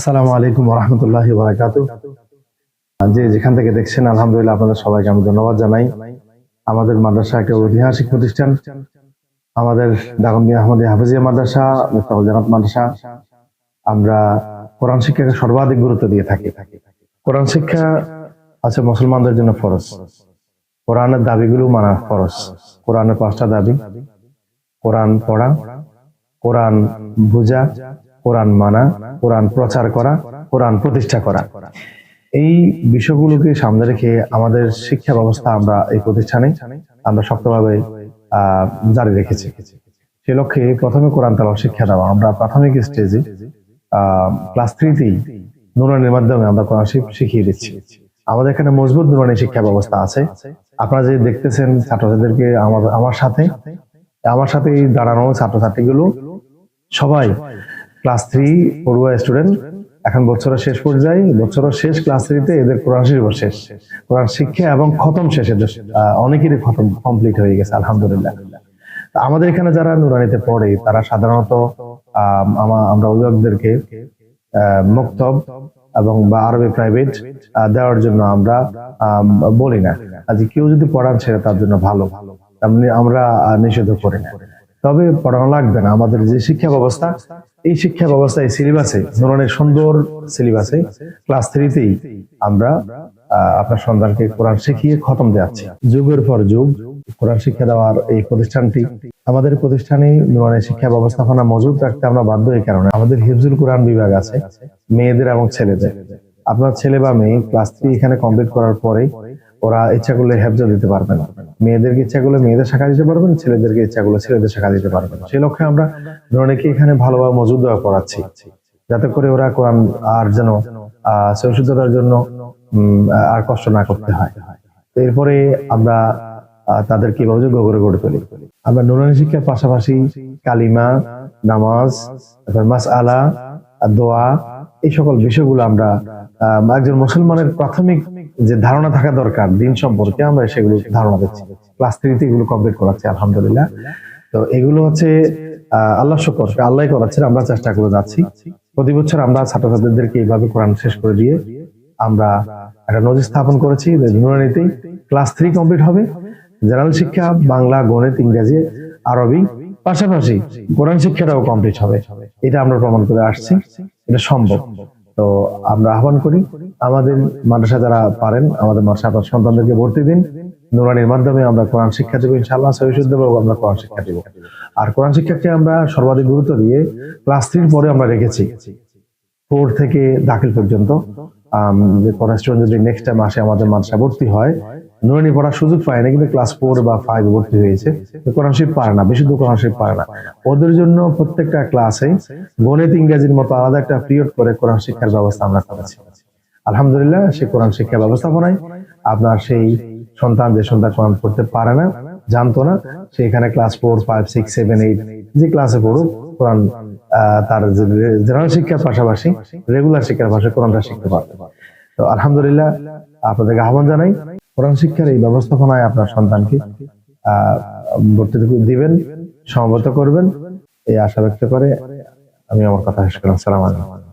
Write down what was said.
আসসালামু আলাইকুম রহমতুল্লাহ বারাকাত যে যেখান থেকে দেখছেন, আলহামদুলিল্লাহ আপনাদের সবাইকে আমি ধন্যবাদ জানাই। আমাদের মাদ্রাসা একটা ঐতিহাসিক প্রতিষ্ঠান। আমাদের আহমদ হাফিজিয়া মাদ্রাসা মাদ্রাসা। আমরা কোরআন শিক্ষাকে সর্বাধিক গুরুত্ব দিয়ে থাকি। কোরআন শিক্ষা আছে মুসলমানদের জন্য ফরজ। কোরআনের দাবিগুলো মানা ফরজ। কোরআনের পাঁচটা দাবি। কোরআন পড়া। কোরআন বুঝা। কোরআন মানা, কোরআন প্রচার করা, কোরআন প্রতিষ্ঠা করা। এই বিষয়গুলোকে সামনে রেখে আমাদের শিক্ষা ব্যবস্থা আমরা এই প্রতিষ্ঠানে আমরা শক্তভাবে জারি রেখেছি। সে লক্ষ্যে প্রথমে কোরআন তালাও শিক্ষা দেওয়া। আমরা প্রাথমিক স্টেজে ক্লাস থ্রিতেই নুরানির মাধ্যমে আমরা কোরআন শিখিয়ে দিচ্ছি। আমাদের এখানে মজবুত নুরানি শিক্ষা ব্যবস্থা আছে। আপনারা যে দেখতেছেন ছাত্রছাত্রীদেরকে আমার আমার সাথে আমার সাথে দাঁড়ানো ছাত্রছাত্রীগুলো সবাই ক্লাস থ্রি পড়ুয়া স্টুডেন্ট এখন বছরের শেষ পর্যায়ে বছরের শেষ ক্লাস থ্রিতে এদের কোরআন শরীফ শেষ। কোরআন শিক্ষা এবং খতম শেষ এদের অনেকেরই খতম কমপ্লিট হয়ে গেছে আলহামদুলিল্লাহ। আমাদের এখানে যারা নুরানিতে পড়ে তারা সাধারণত আম, আমরা অভিভাবকদেরকে মক্তব এবং বা আরবি প্রাইভেট দেওয়ার জন্য আমরা আম, বলি না। আজ কেউ যদি পড়ান সেটা তার জন্য ভালো। তেমনি আমরা নিষেধ করি না। তবে পড়ানো লাগবে না। আমাদের যে শিক্ষা ব্যবস্থা, এই শিক্ষা ব্যবস্থা এই সিলেবাসে ধরনের সুন্দর সিলেবাসে ক্লাস থ্রিতেই আমরা আপনার সন্তানকে কোরআন শিখিয়ে খতম দেওয়াচ্ছি যুগের পর যুগ কোরআন শিক্ষা দেওয়ার এই প্রতিষ্ঠানটি আমাদের প্রতিষ্ঠানে নুরানের শিক্ষা ব্যবস্থাপনা মজুদ রাখতে আমরা বাধ্য এই কারণে। আমাদের হিফজুল কোরআন বিভাগ আছে, মেয়েদের এবং ছেলেদের। আপনার ছেলে বা মেয়ে ক্লাস থ্রি এখানে কমপ্লিট করার পরে ওরা ইচ্ছা করলে হেফজা দিতে পারবে না। মেয়েদেরকে ইচ্ছা করলে মেয়েদের শাখা দিতে পারবেন ছেলেদেরকে ইচ্ছা করলে ছেলেদের শাখা দিতে পারবেন সেই লক্ষ্যে আমরা নুরানিকে এখানে ভালোভাবে মজুদ দেওয়া করাচ্ছি, যাতে করে ওরা কোরআন আর যেন আহ জন্য আর কষ্ট না করতে হয়। এরপরে আমরা তাদের কীভাবে যোগ্য করে গড়ে তুলি। আমরা নুরানি শিক্ষার পাশাপাশি কালিমা, নামাজ মাস আলা দোয়া, এই সকল বিষয়গুলো আমরা একজন মুসলমানের প্রাথমিক যে ধারণা থাকা দরকার, দিন সম্পর্কে আমরা সেগুলো ধারণা দিচ্ছি। ক্লাস থ্রিতে এগুলো কমপ্লিট করাচ্ছি, আলহামদুলিল্লাহ। তো এগুলো হচ্ছে আল্লাহ শুকর আল্লাহ করাচ্ছেন, আমরা চেষ্টা করে যাচ্ছি। প্রতি বছর আমরা ছাত্রছাত্রীদেরকে এইভাবে কোরআন শেষ করে দিয়ে আমরা একটা নজির স্থাপন করেছি নুরানিতেই ক্লাস থ্রি কমপ্লিট হবে। জেনারেল শিক্ষা, বাংলা, গণিত, ইংরেজি, আরবি, পাশাপাশি কোরআন শিক্ষাটাও কমপ্লিট হবে। এটা আমরা প্রমাণ করে আসছি। এটা সম্ভব। তো আমরা আহ্বান করি আমাদের মাদ্রাসা যারা পারেন, আমাদের মাদ্রাসা আপনার সন্তানদেরকে ভর্তি দিন। নুরানির মাধ্যমে আমরা কোরআন শিক্ষা দেবো, ইনশাআল্লাহ সহিশুদ্ধ আমরা কোরআন শিক্ষা দেবো। আর কোরআন শিক্ষাকে আমরা সর্বাধিক গুরুত্ব দিয়ে ক্লাস থ্রির পরে আমরা রেখেছি। ফোর থেকে দাখিল পর্যন্ত। হয়, নুরানি পড়ার সুযোগ না, কিন্তু ক্লাস ফোর বা ফাইভ ভর্তি হয়েছে। না ওদের জন্য প্রত্যেকটা ক্লাসে গণিত, ইংরেজির মতো আলাদা একটা পিরিয়ড করে কোরআন শিক্ষার ব্যবস্থা আমরা করেছি। আলহামদুলিল্লাহ সেই কোরআন শিক্ষা ব্যবস্থাপনায় আপনার সেই সন্তান যে সন্তান কোরআন পড়তে পারে না জানতো না সে এখানে class four five six seven eight যে ক্লাসে পড়ুক কোরআন তার জেনারেল শিক্ষার পাশাপাশি রেগুলার শিক্ষার পাশে কোরআনটা শিখতে পারবে। তো আলহামদুলিল্লাহ আপনাদেরকে আহ্বান জানাই কোরআন শিক্ষার এই ব্যবস্থাপনায় আপনার সন্তানকে ভর্তি দিবেন সমবেত করবেন এই আশা ব্যক্ত করে আমি আমার কথা শেষ করলাম সালাম আলাইকুম।